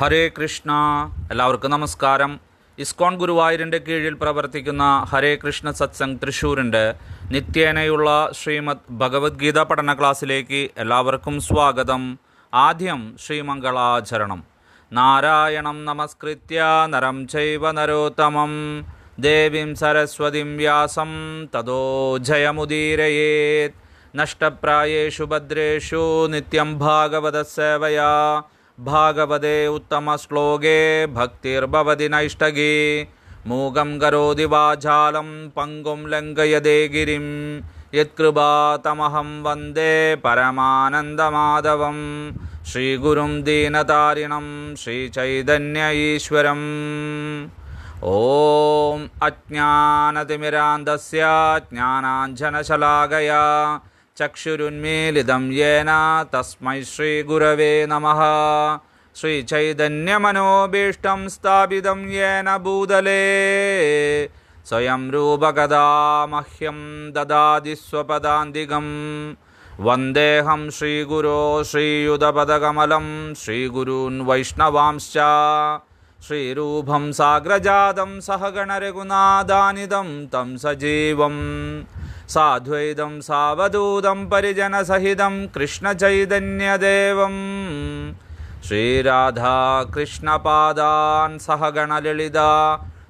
ഹരേ കൃഷ്ണ. എല്ലാവർക്കും നമസ്കാരം. ഇസ്കോൺ ഗുരുവായൂരിന്റെ കീഴിൽ പ്രവർത്തിക്കുന്ന ഹരേ കൃഷ്ണ സത്സംഗ് തൃശ്ശൂരിന്റെ നിത്യേനയുള്ള ശ്രീമദ് ഭഗവത്ഗീത പഠന ക്ലാസ്സിലേക്ക് എല്ലാവർക്കും സ്വാഗതം. ആദ്യം ശ്രീമംഗളാചരണം. നാരായണം നമസ്കൃത്യ നരം ചൈവ നരോത്തമം. ദേവീം സരസ്വതിം വ്യാസം തദോ ജയമുദീരയേത്. നഷ്ടപ്രായേഷു ഭദ്രേഷു നിത്യം ഭാഗവതസേവയാ भागवते उत्तमश्लोके भक्तिर्भवति नैष्टगी। मूगं करोति वाजालं पङ्गुं लिङ्गयदे गिरिं। यत्कृपातमहं वन्दे परमानन्दमाधवं श्रीगुरुं दीनतारिणं श्रीचैतन्य ईश्वरम् ॐ अज्ञानतिमिरान्धस्य ज्ञानाञ्जनशलागया ചക്ഷുരുന്മീലിതം യേന തസ്മൈ ശ്രീഗുരവേ നമ. ശ്രീചൈതന്യമനോഭീഷ്ടം സ്ഥാപിതം യേന ഭൂതലേ. സ്വയം രൂപകഥാ മഹ്യം ദദാതി സ്വപദാന്തികം. വന്ദേഹം ശ്രീഗുരോ ശ്രീയുതപദകമലം ശ്രീഗുരൂൻ വൈഷ്ണവാംശ്ച. ശ്രീരൂപം സാഗ്രജാതം സഹഗണരഘുനാഥാനിതം തം സജീവം. സാദ്വൈതം സാവധൂതം പരിജനസഹിതം കൃഷ്ണചൈതന്യദേവം ശ്രീരാധാകൃഷ്ണപാദാൻ സഹഗണലളിത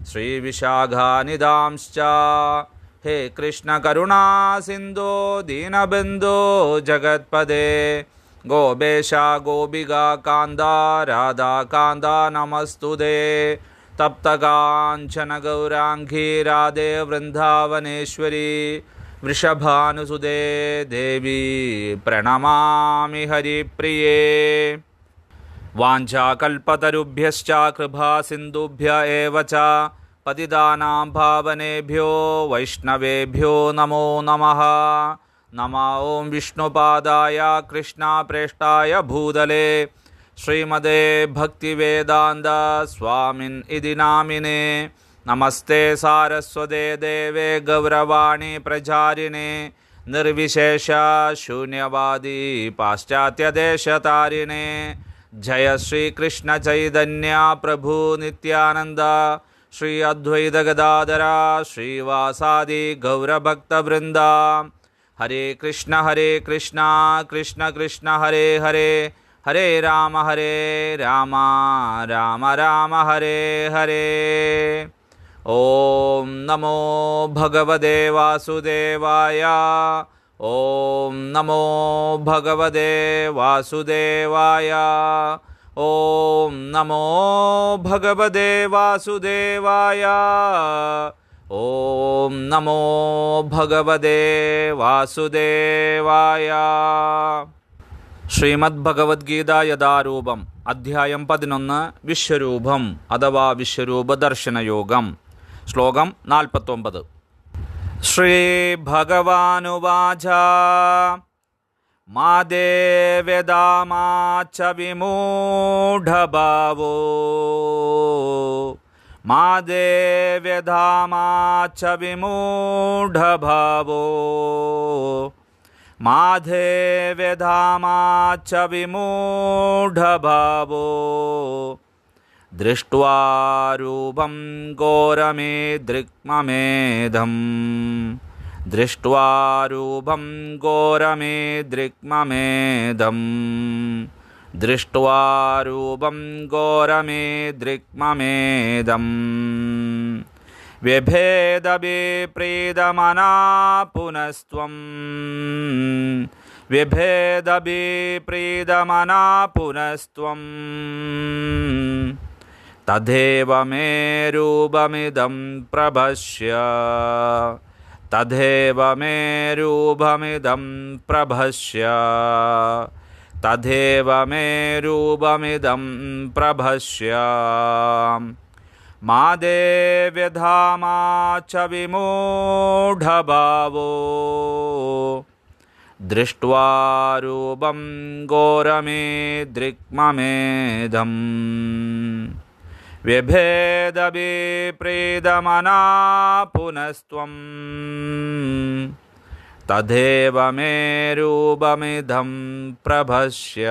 ശ്രീവിശാഖാനിദാംശ്ച ഹേ കൃഷ്ണകരുണാസിന്ധോ ദീനബന്ധോ ജഗത്പദേ ഗോപേശ ഗോപിക കാന്ത രാധാകാന്ത നമസ്തുതേ തപ്തകാഞ്ചന ഗൗരാംഗീ രാധേ वृषभानुसुदे देवी प्रणमामि हरिप्रिये। वाञ्छाकल्पतरुभ्यश्चाकृभासिन्धुभ्य एव च पतितानां भावनेभ्यो वैष्णवेभ्यो नमो नमः। नमो ॐ विष्णुपादाय कृष्णाप्रेष्ठाय भूदले। श्रीमदे भक्तिवेदान्त स्वामिन् इति नामिने। ഇതി നാമിനെ നമസ്തേ സാരസ്വതേ ദേവേ ഗൗരവാണി പ്രചാരിണേ നിർവിശേഷ ശൂന്യവാദി പാശ്ചാത്യദേശതാരിണേ ജയ ശ്രീകൃഷ്ണ ചൈതന്യ പ്രഭു നിത്യാനന്ദ ശ്രീ അദ്വൈത ഗദാധര ശ്രീവാസാദി ഗൗരഭക്തവൃന്ദ ഹരേ കൃഷ്ണ ഹരേ കൃഷ്ണ കൃഷ്ണ കൃഷ്ണ ഹരേ ഹരേ ഹരേ രാമ ഹരേ രാമ രാമ രാമ ഹരേ ഹരേ ഓം നമോ ഭഗവതേ വാസുദേവായ ഓം നമോ ഭഗവതേ വാസുദേവായ ഓം നമോ ഭഗവതേ വാസുദേവായ ഓം നമോ ഭഗവതേ വാസുദേവായ ശ്രീമദ് ഭഗവത്ഗീത യഥാരൂപം അധ്യായം പതിനൊന്ന് വിശ്വരൂപം അഥവാ വിശ്വരൂപ ദർശനയോഗം ശ്ലോകം നാൽപ്പത്തൊമ്പത്. ശ്രീഭഗവാനുവാച മാ ദേവ്യദാമാച്ച വിമൂഢഭാവോ മാ ദേവ്യധാമാച്ച വിമൂഢഭാവോ മാധേവ്യധാമാച്ച വിമൂഢഭാവോ ദൃഷ്ട്വാ രൂപം ഘോരമേ ദൃക്മമേധം ദൃഷ്ട്വാ രൂപം ഘോരമേ ദൃക്മമേധം ദൃഷ്ട്വാ രൂപം ഘോരമേ ദൃക്മമേധം വ്യഭേദവിപ്രീതമനാ പുനസ്ത്വം വ്യഭേദവിപ്രീതമനാ പുനസ്ത്വം തഥേവ മേ രൂപമിദം പ്രഭശ്യ തഥേവ മേ രൂപമിദം പ്രഭശ്യ തഥേവ മേ രൂപമിദം പ്രഭശ്യ മാ ദേവ്യധാമാ ച വിമൂഢഭാവോ ദൃഷ്ട്വാ രൂപം ഘോരമേ ദൃക്മമേധം വ്യഭേദവിപ്രീതമനാ പുനസ്ത്വം തഥേവ മേ രൂപമിദം പ്രഭശ്യ.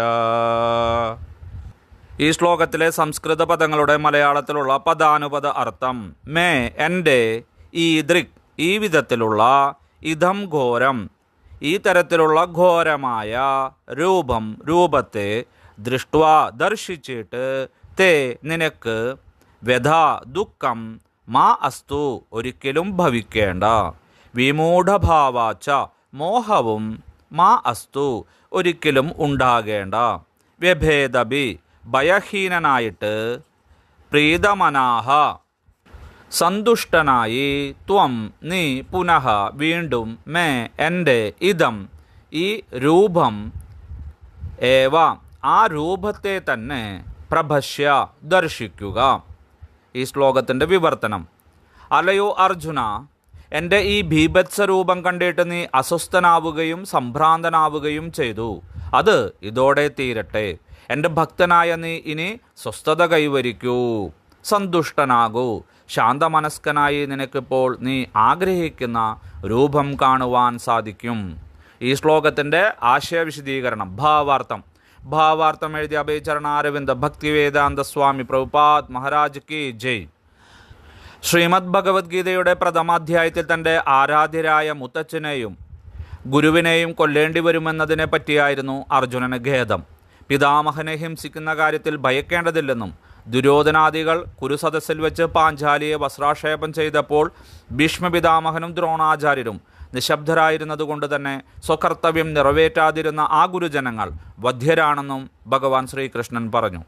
ഈ ശ്ലോകത്തിലെ സംസ്കൃത പദങ്ങളുടെ മലയാളത്തിലുള്ള പദാനുപദ അർത്ഥം മേ എന്റെ ഈ ദൃക് ഈ വിധത്തിലുള്ള ഇതം ഘോരം ഈ തരത്തിലുള്ള ഘോരമായ രൂപം രൂപത്തെ ദൃഷ്ട്വ ദർശിച്ചിട്ട് തേ നിനക്ക് വ്യഥ ദുഃഖം മാ അസ്തു ഒരിക്കലും ഭവിക്കേണ്ട. വിമൂഢഭാവാച്ച മോഹവും മാ അസ്തു ഒരിക്കലും ഉണ്ടാകേണ്ട. വ്യഭേദബി ഭയഹീനനായിട്ട് പ്രീതമനാഹ. സന്തുഷ്ടനായി ത്വം നീ പുനഃ വീണ്ടും മേ എന്റെ ഇതം ഈ രൂപം ഏവ. ആ രൂപത്തെ തന്നെ പ്രഭശ്യ ദർശിക്കുക. ഈ ശ്ലോകത്തിന്റെ വിവർത്തനം. അലയോ അർജുന എന്റെ ഈ ഭീഭത്സ രൂപം കണ്ടിട്ട് നീ അസ്വസ്ഥനാവുകയും സംഭ്രാന്തനാവുകയും ചെയ്തു. അത് ഇതോടെ തീരട്ടെ. എന്റെ ഭക്തനായ നീ ഇനി സ്വസ്ഥത കൈവരിക്കൂ. സന്തുഷ്ടനാകൂ. ശാന്തമനസ്കനായി നിനക്കിപ്പോൾ നീ ആഗ്രഹിക്കുന്ന രൂപം കാണുവാൻ സാധിക്കും. ഈ ശ്ലോകത്തിന്റെ ആശയവിശദീകരണം ഭാവാർത്ഥം ഭാവാർത്ഥം എഴുതിയ അഭയചരണ അരവിന്ദ ഭക്തിവേദാന്ത സ്വാമി പ്രഭുപാദ് മഹാരാജ് കി ജയ്. ശ്രീമദ് ഭഗവത്ഗീതയുടെ പ്രഥമാധ്യായത്തിൽ തന്റെ ആരാധ്യരായ മുത്തച്ഛനെയും ഗുരുവിനെയും കൊല്ലേണ്ടി വരുമെന്നതിനെ പറ്റിയായിരുന്നു അർജുനന് ഖേദം. പിതാമഹനെ ഹിംസിക്കുന്ന കാര്യത്തിൽ ഭയക്കേണ്ടതില്ലെന്നും ദുര്യോധനാദികൾ കുരുസദസ്സിൽ വെച്ച് പാഞ്ചാലിയെ വസ്ത്രാക്ഷേപം ചെയ്തപ്പോൾ ഭീഷ്മപിതാമഹനും ദ്രോണാചാര്യരും നിശബ്ദരായിരുന്നതുകൊണ്ട് തന്നെ സ്വകർത്തവ്യം നിറവേറ്റാതിരുന്ന ആ ഗുരുജനങ്ങൾ വധ്യരാണെന്നും ഭഗവാൻ ശ്രീകൃഷ്ണൻ പറഞ്ഞു.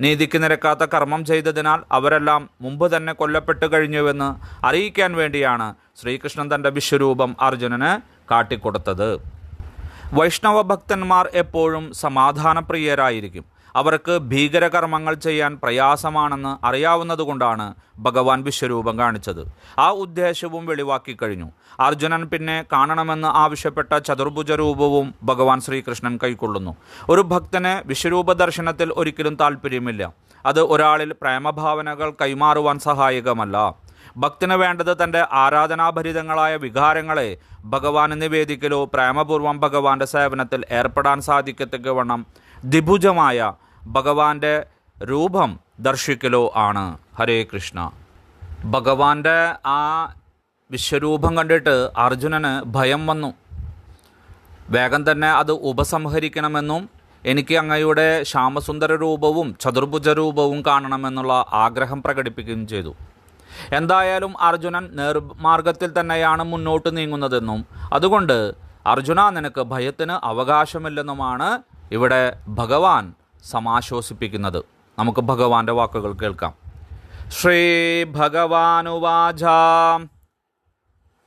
നീതിക്ക് നിരക്കാത്ത കർമ്മം ചെയ്തതിനാൽ അവരെല്ലാം മുമ്പ് തന്നെ കൊല്ലപ്പെട്ടു കഴിഞ്ഞുവെന്ന് അറിയിക്കാൻ വേണ്ടിയാണ് ശ്രീകൃഷ്ണൻ തന്റെ വിശ്വരൂപം അർജുനന് കാട്ടിക്കൊടുത്തത്. വൈഷ്ണവ ഭക്തന്മാർ എപ്പോഴും സമാധാനപ്രിയരായിരിക്കും. അവർക്ക് ഭീകരകർമ്മങ്ങൾ ചെയ്യാൻ പ്രയാസമാണെന്ന് അറിയാവുന്നതുകൊണ്ടാണ് ഭഗവാൻ വിശ്വരൂപം കാണിച്ചത്. ആ ഉദ്ദേശവും വെളിവാക്കി കഴിഞ്ഞു. അർജുനൻ പിന്നെ കാണണമെന്ന് ആവശ്യപ്പെട്ട ചതുർഭുജ രൂപവും ഭഗവാൻ ശ്രീകൃഷ്ണൻ കൈക്കൊള്ളുന്നു. ഒരു ഭക്തന് വിശ്വരൂപ ദർശനത്തിൽ ഒരിക്കലും താല്പര്യമില്ല. അത് ഒരാളിൽ പ്രേമഭാവനകൾ കൈമാറുവാൻ സഹായകമല്ല. ഭക്തന് വേണ്ടത് തന്റെ ആരാധനാഭരിതങ്ങളായ വികാരങ്ങളെ ഭഗവാന് നിവേദിക്കലോ പ്രേമപൂർവം ഭഗവാന്റെ സേവനത്തിൽ ഏർപ്പെടാൻ സാധിക്കത്തക്കവണ്ണം ദ്വിഭുജമായ ഭഗവാന്റെ രൂപം ദർശിക്കലോ ആണ്. ഹരേ കൃഷ്ണ. ഭഗവാന്റെ ആ വിശ്വരൂപം കണ്ടിട്ട് അർജുനന് ഭയം വന്നു. വേഗം തന്നെ അത് ഉപസംഹരിക്കണമെന്നും എനിക്ക് അങ്ങയുടെ ശ്യാമസുന്ദര രൂപവും ചതുർഭുജ രൂപവും കാണണമെന്നുള്ള ആഗ്രഹം പ്രകടിപ്പിക്കുകയും ചെയ്തു. എന്തായാലും അർജുനൻ നേർമാർഗത്തിൽ തന്നെയാണ് മുന്നോട്ട് നീങ്ങുന്നതെന്നും അതുകൊണ്ട് അർജുന നിനക്ക് ഭയത്തിന് അവകാശമില്ലെന്നുമാണ് ഇവിടെ ഭഗവാൻ സമാശ്വസിപ്പിക്കുന്നത്. നമുക്ക് ഭഗവാന്റെ വാക്കുകൾ കേൾക്കാം. ശ്രീ ഭഗവാനുവാച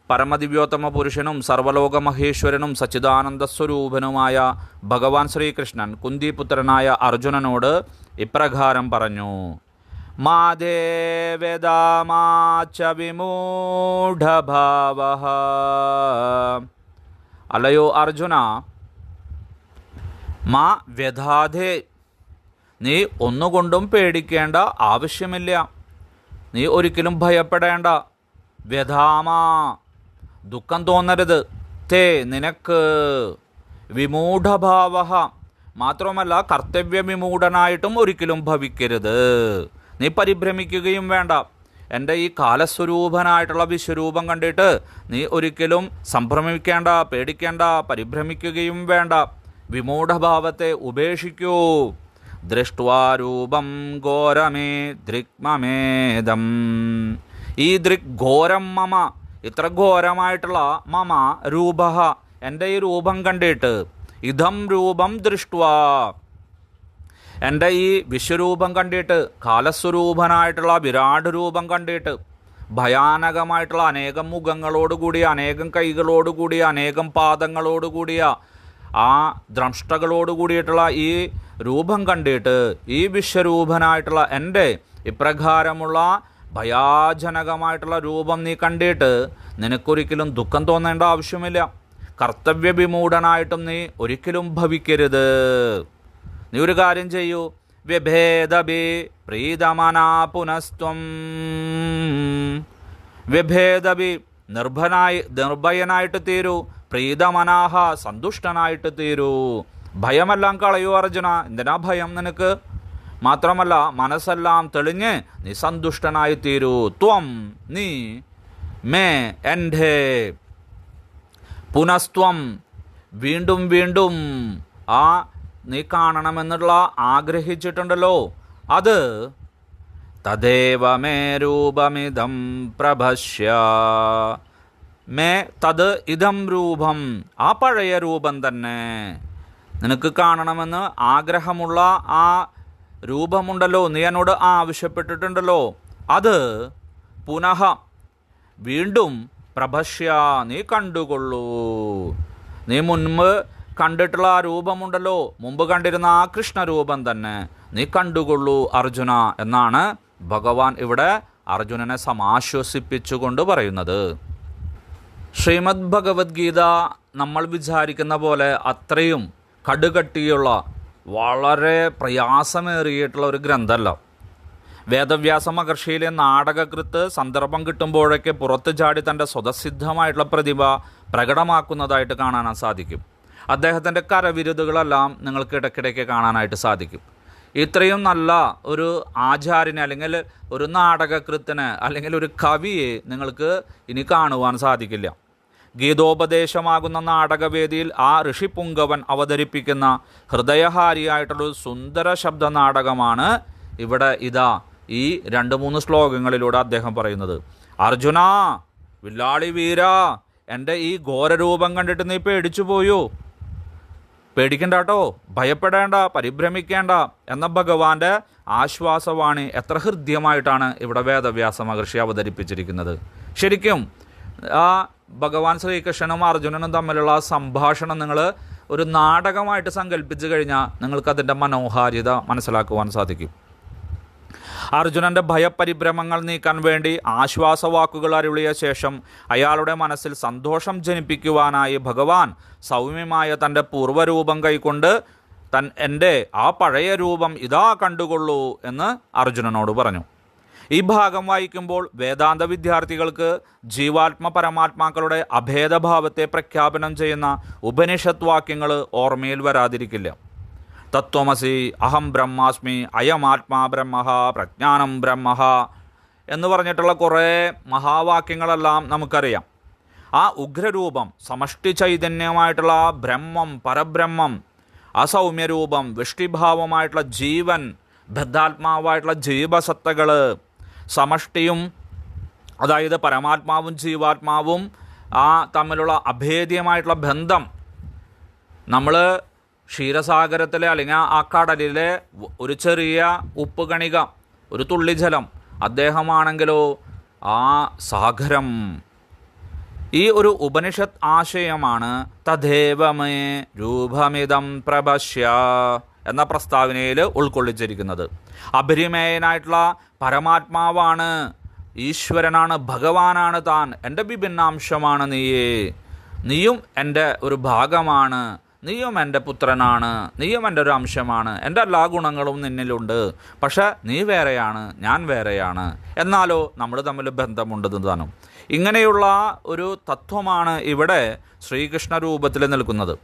പരമദിവ്യോത്തമ പുരുഷനും സർവലോക മഹേശ്വരനും സച്ചിദാനന്ദ സ്വരൂപനുമായ ഭഗവാൻ ശ്രീകൃഷ്ണൻ കുന്തിപുത്രനായ അർജുനനോട് ഇപ്രകാരം പറഞ്ഞു. മാദേവേദാമാച്ച വിമൂഢഭാവ. അലയോ അർജുന? മാ വ്യഥാധേ നീ ഒന്നുകൊണ്ടും പേടിക്കേണ്ട ആവശ്യമില്ല. നീ ഒരിക്കലും ഭയപ്പെടേണ്ട. വ്യഥാമാ ദുഃഖം തോന്നരുത്. തേ നിനക്ക് വിമൂഢഭാവ മാത്രമല്ല കർത്തവ്യവിമൂഢനായിട്ടും ഒരിക്കലും ഭവിക്കരുത്. നീ പരിഭ്രമിക്കുകയും വേണ്ട. എന്റെ ഈ കാലസ്വരൂപനായിട്ടുള്ള വിശ്വരൂപം കണ്ടിട്ട് നീ ഒരിക്കലും സംഭ്രമിക്കേണ്ട പേടിക്കേണ്ട പരിഭ്രമിക്കുകയും വേണ്ട. വിമൂഢഭാവത്തെ ഉപേക്ഷിക്കൂ. ദൃഷ്ട്വാരൂപം ഘോരമേ ദൃക്മമേദം ഈ ദൃക് ഘോരം മമ ഇത്ര ഘോരമായിട്ടുള്ള മമ രൂപ എന്റെ ഈ രൂപം കണ്ടിട്ട് ഇതം രൂപം ദൃഷ്ട്വാ. എന്റെ ഈ വിശ്വരൂപം കണ്ടിട്ട് കാലസ്വരൂപനായിട്ടുള്ള വിരാട് രൂപം കണ്ടിട്ട് ഭയാനകമായിട്ടുള്ള അനേകം മുഖങ്ങളോടുകൂടിയ അനേകം കൈകളോടുകൂടിയ അനേകം പാദങ്ങളോടുകൂടിയ ആ ദ്രംഷ്ടകളോട് കൂടിയിട്ടുള്ള ഈ രൂപം കണ്ടിട്ട് ഈ വിശ്വരൂപനായിട്ടുള്ള എന്റെ ഇപ്രകാരമുള്ള ഭയാജനകമായിട്ടുള്ള രൂപം നീ കണ്ടിട്ട് നിനക്കൊരിക്കലും ദുഃഖം തോന്നേണ്ട ആവശ്യമില്ല. കർത്തവ്യവിമൂഢനായിട്ടും നീ ഒരിക്കലും ഭവിക്കരുത്. നീ ഒരു കാര്യം ചെയ്യൂ. വ്യഭേദബി പ്രീതമനാ പുനസ്ത്വം. വ്യഭേദബി നിർഭനായി നിർഭയനായിട്ട് തീരൂ. പ്രീതമനാഹ സന്തുഷ്ടനായിട്ട് തീരൂ. ഭയമെല്ലാം കളയൂ അർജുന. എന്തിനാ ഭയം നിനക്ക്? മാത്രമല്ല മനസ്സെല്ലാം തെളിഞ്ഞ് നീ സന്തുഷ്ടനായി തീരൂ. ത്വം നീ മേ എന്റെ പുനസ്ത്വം വീണ്ടും വീണ്ടും ആ നീ കാണണമെന്നുള്ള ആഗ്രഹിച്ചിട്ടുണ്ടല്ലോ. അത് തദേവ മേ രൂപമിതം പ്രഭശ്യ. മേ തത് ഇതം രൂപം ആ പഴയ രൂപം തന്നെ. നിനക്ക് കാണണമെന്ന് ആഗ്രഹമുള്ള ആ രൂപമുണ്ടല്ലോ നീ എന്നോട് ആവശ്യപ്പെട്ടിട്ടുണ്ടല്ലോ. അത് പുനഃ വീണ്ടും പ്രഭശ്യ നീ കണ്ടുകൊള്ളൂ. നീ മുൻപ് കണ്ടിട്ടുള്ള ആ രൂപമുണ്ടല്ലോ മുമ്പ് കണ്ടിരുന്ന ആ കൃഷ്ണരൂപം തന്നെ. നീ കണ്ടുകൊള്ളൂ അർജുന എന്നാണ് ഭഗവാൻ ഇവിടെ അർജുനനെ സമാശ്വസിപ്പിച്ചുകൊണ്ട് പറയുന്നത്. ശ്രീമദ് ഭഗവത്ഗീത നമ്മൾ വിചാരിക്കുന്ന പോലെ അത്രയും കടുകട്ടിയുള്ള വളരെ പ്രയാസമേറിയിട്ടുള്ള ഒരു ഗ്രന്ഥമല്ല. വേദവ്യാസ മഹർഷിയിലെ നാടകകൃത്ത് സന്ദർഭം കിട്ടുമ്പോഴൊക്കെ പുറത്ത് ചാടി തന്റെ സ്വതസിദ്ധമായിട്ടുള്ള പ്രതിഭ പ്രകടമാക്കുന്നതായിട്ട് കാണാൻ സാധിക്കും. അദ്ദേഹത്തിന്റെ കരവിരുതുകളെല്ലാം നിങ്ങൾക്ക് ഇടയ്ക്കിടയ്ക്ക് കാണാനായിട്ട് സാധിക്കും. ഇത്രയും നല്ല ഒരു ആചാര്യനെ അല്ലെങ്കിൽ ഒരു നാടകകൃത്തിനെ അല്ലെങ്കിൽ ഒരു കവിയെ നിങ്ങൾക്ക് ഇനി കാണുവാൻ സാധിക്കില്ല. ഗീതോപദേശമാകുന്ന നാടകവേദിയിൽ ആ ഋഷിപുങ്കവൻ അവതരിപ്പിക്കുന്ന ഹൃദയഹാരിയായിട്ടുള്ള സുന്ദര ശബ്ദ നാടകമാണ് ഇവിടെ ഇതാ ഈ രണ്ട് മൂന്ന് ശ്ലോകങ്ങളിലൂടെ അദ്ദേഹം പറയുന്നത്. അർജുന വില്ലാളി വീര എന്റെ ഈ ഘോരരൂപം കണ്ടിട്ട് നീ പേടിച്ചു പോയോ പേടിക്കണ്ട കേട്ടോ ഭയപ്പെടേണ്ട പരിഭ്രമിക്കേണ്ട എന്ന ഭഗവാന്റെ ആശ്വാസവാണി എത്ര ഹൃദ്യമായിട്ടാണ് ഇവിടെ വേദവ്യാസ മഹർഷി അവതരിപ്പിച്ചിരിക്കുന്നത്. ശരിക്കും ആ ഭഗവാൻ ശ്രീകൃഷ്ണനും അർജുനനും തമ്മിലുള്ള സംഭാഷണം നിങ്ങൾ ഒരു നാടകമായിട്ട് സങ്കല്പിച്ചു കഴിഞ്ഞാൽ നിങ്ങൾക്കതിന്റെ മനോഹാരിത മനസ്സിലാക്കുവാൻ സാധിക്കും. അർജുനന്റെ ഭയപരിഭ്രമങ്ങൾ നീക്കാൻ വേണ്ടി ആശ്വാസവാക്കുകൾ അരുളിയ ശേഷം അയാളുടെ മനസ്സിൽ സന്തോഷം ജനിപ്പിക്കുവാനായി ഭഗവാൻ സൗമ്യമായ തന്റെ പൂർവരൂപം കൈക്കൊണ്ട് തൻ എന്റെ ആ പഴയ രൂപം ഇതാ കണ്ടുകൊള്ളൂ എന്ന് അർജുനനോട് പറഞ്ഞു. ഈ ഭാഗം വായിക്കുമ്പോൾ വേദാന്ത വിദ്യാർത്ഥികൾക്ക് ജീവാത്മ പരമാത്മാക്കളുടെ അഭേദഭാവത്തെ പ്രഖ്യാപനം ചെയ്യുന്ന ഉപനിഷത്ത് വാക്യങ്ങൾ ഓർമ്മയിൽ വരാതിരിക്കില്ല. തത്വമസി അഹം ബ്രഹ്മാസ്മി അയം ആത്മാ ബ്രഹ്മ പ്രജ്ഞാനം ബ്രഹ്മ എന്ന് പറഞ്ഞിട്ടുള്ള കുറേ മഹാവാക്യങ്ങളെല്ലാം നമുക്കറിയാം. ആ ഉഗ്രരൂപം സമഷ്ടി ചൈതന്യമായിട്ടുള്ള ബ്രഹ്മം പരബ്രഹ്മം അസൗമ്യരൂപം വിഷ്ടിഭാവമായിട്ടുള്ള ജീവൻ ബദ്ധാത്മാവായിട്ടുള്ള ജീവസത്തകൾ സമഷ്ടിയും അതായത് പരമാത്മാവും ജീവാത്മാവും ആ തമ്മിലുള്ള അഭേദ്യമായിട്ടുള്ള ബന്ധം നമ്മൾ ക്ഷീരസാഗരത്തിലെ അല്ലെങ്കിൽ ആ കടലിലെ ഒരു ചെറിയ ഉപ്പ് കണിക ഒരു തുള്ളി ജലം അദ്ദേഹമാണെങ്കിലോ ആ സാഗരം. ഈ ഒരു ഉപനിഷത്ത് ആശയമാണ് തഥേവമേ രൂപമിതം പ്രപശ്യ എന്ന പ്രസ്താവനയിൽ ഉൾക്കൊള്ളിച്ചിരിക്കുന്നത്. അപരിമേയനായിട്ടുള്ള പരമാത്മാവാണ് ഈശ്വരനാണ് ഭഗവാനാണ് താൻ. എന്റെ വിഭിന്നാംശമാണ് നീയേ. നീയും എന്റെ ഒരു ഭാഗമാണ്. നീയും എന്റെ പുത്രനാണ് നീയും എന്റെ ഒരു അംശമാണ് എന്റെ എല്ലാ ഗുണങ്ങളും നിന്നിലുണ്ട്. പക്ഷേ നീ വേറെയാണ് ഞാൻ വേറെയാണ്. എന്നാലോ നമ്മൾ തമ്മിൽ ബന്ധമുണ്ട് താനും ഇങ്ങനെയുള്ള ഒരു തത്വമാണ് ഇവിടെ ശ്രീകൃഷ്ണ രൂപത്തിൽ നിൽക്കുന്നത്.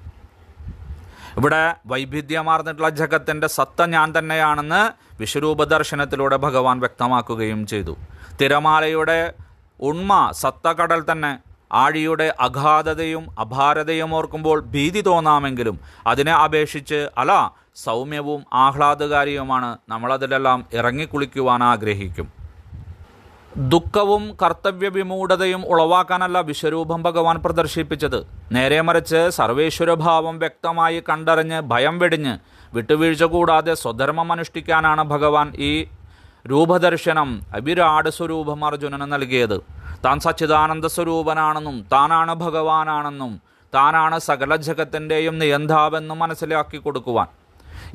ഇവിടെ വൈവിധ്യമാർന്നിട്ടുള്ള ജഗത്തിന്റെ സത്ത ഞാൻ തന്നെയാണെന്ന് വിശ്വരൂപ ദർശനത്തിലൂടെ ഭഗവാൻ വ്യക്തമാക്കുകയും ചെയ്തു. തിരമാലയുടെ ഉണ്മ സത്തകടൽ തന്നെ ആഴിയുടെ അഗാധതയും അപാരതയും ഓർക്കുമ്പോൾ ഭീതി തോന്നാമെങ്കിലും അതിനെ അപേക്ഷിച്ച് അല സൗമ്യവും ആഹ്ലാദകാരിയുമാണ് നമ്മളതിലെല്ലാം ഇറങ്ങിക്കുളിക്കുവാൻ ആഗ്രഹിക്കും. ദുഃഖവും കർത്തവ്യവിമൂഢതയും ഉളവാക്കാനല്ല വിശ്വരൂപം ഭഗവാൻ പ്രദർശിപ്പിച്ചത്. നേരെ മറിച്ച് സർവേശ്വരഭാവം വ്യക്തമായി കണ്ടറിഞ്ഞ് ഭയം വെടിഞ്ഞ് വിട്ടുവീഴ്ച കൂടാതെ സ്വധർമ്മം അനുഷ്ഠിക്കാനാണ് ഭഗവാൻ ഈ രൂപദർശനം അവിരാട് സ്വരൂപം അർജുനന് നൽകിയത്. താൻ സച്ചിദാനന്ദ സ്വരൂപനാണെന്നും താനാണ് ഭഗവാനാണെന്നും താനാണ് സകല ജഗത്തിന്റെയും നിയന്താവെന്നും മനസ്സിലാക്കി കൊടുക്കുവാൻ.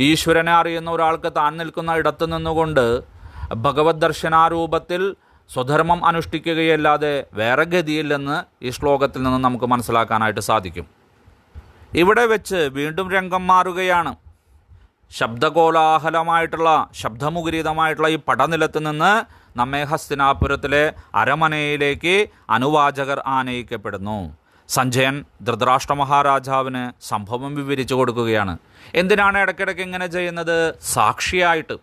ഈശ്വരനെ അറിയുന്ന ഒരാൾക്ക് താൻ നിൽക്കുന്ന ഇടത്തു നിന്നുകൊണ്ട് ഭഗവത് ദർശനാരൂപത്തിൽ സ്വധർമ്മം അനുഷ്ഠിക്കുകയല്ലാതെ വേറെ ഗതിയില്ലെന്ന് ഈ ശ്ലോകത്തിൽ നിന്ന് നമുക്ക് മനസ്സിലാക്കാനായിട്ട് സാധിക്കും. ഇവിടെ വെച്ച് വീണ്ടും രംഗം മാറുകയാണ്. ശബ്ദകോലാഹലമായിട്ടുള്ള ശബ്ദമുഖരിതമായിട്ടുള്ള ഈ പടനിലത്ത് നിന്ന് നമ്മെ ഹസ്തിനാപുരത്തിലെ അരമനയിലേക്ക് അനുവാചകർ ആനയിക്കപ്പെടുന്നു. സഞ്ജയൻ ധൃതരാഷ്ട്ര മഹാരാജാവിന് സംഭവം വിവരിച്ചു കൊടുക്കുകയാണ്. എന്തിനാണ് ഇടയ്ക്കിടയ്ക്ക് ഇങ്ങനെ ചെയ്യുന്നത്? സാക്ഷിയായിട്ട്.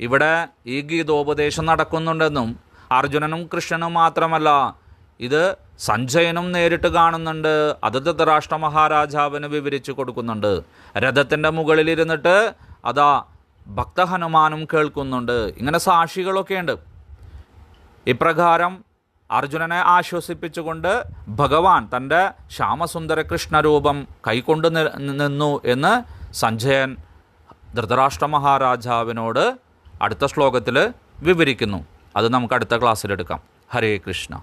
ഇവിടെ ഈ ഗീതോപദേശം നടക്കുന്നുണ്ടെന്നും അർജുനനും കൃഷ്ണനും മാത്രമല്ല ഇത് സഞ്ജയനും നേരിട്ട് കാണുന്നുണ്ട് അത് ധൃതരാഷ്ട്ര മഹാരാജാവിന് വിവരിച്ചു കൊടുക്കുന്നുണ്ട്. രഥത്തിന്റെ മുകളിലിരുന്നിട്ട് അതാ ഭക്തഹനുമാനും കേൾക്കുന്നുണ്ട്. ഇങ്ങനെ സാക്ഷികളൊക്കെ ഉണ്ട് ഇപ്രകാരം അർജുനനെ ആശ്വസിപ്പിച്ചുകൊണ്ട് ഭഗവാൻ തന്റെ ശ്യാമസുന്ദര കൃഷ്ണരൂപം കൈകൊണ്ട് നിന്നു എന്ന് സഞ്ജയൻ ധൃതരാഷ്ട്ര മഹാരാജാവിനോട് അടുത്ത ശ്ലോകത്തിൽ വിവരിക്കുന്നു. അത് നമുക്ക് അടുത്ത ക്ലാസ്സിലെടുക്കാം ഹരേ കൃഷ്ണ.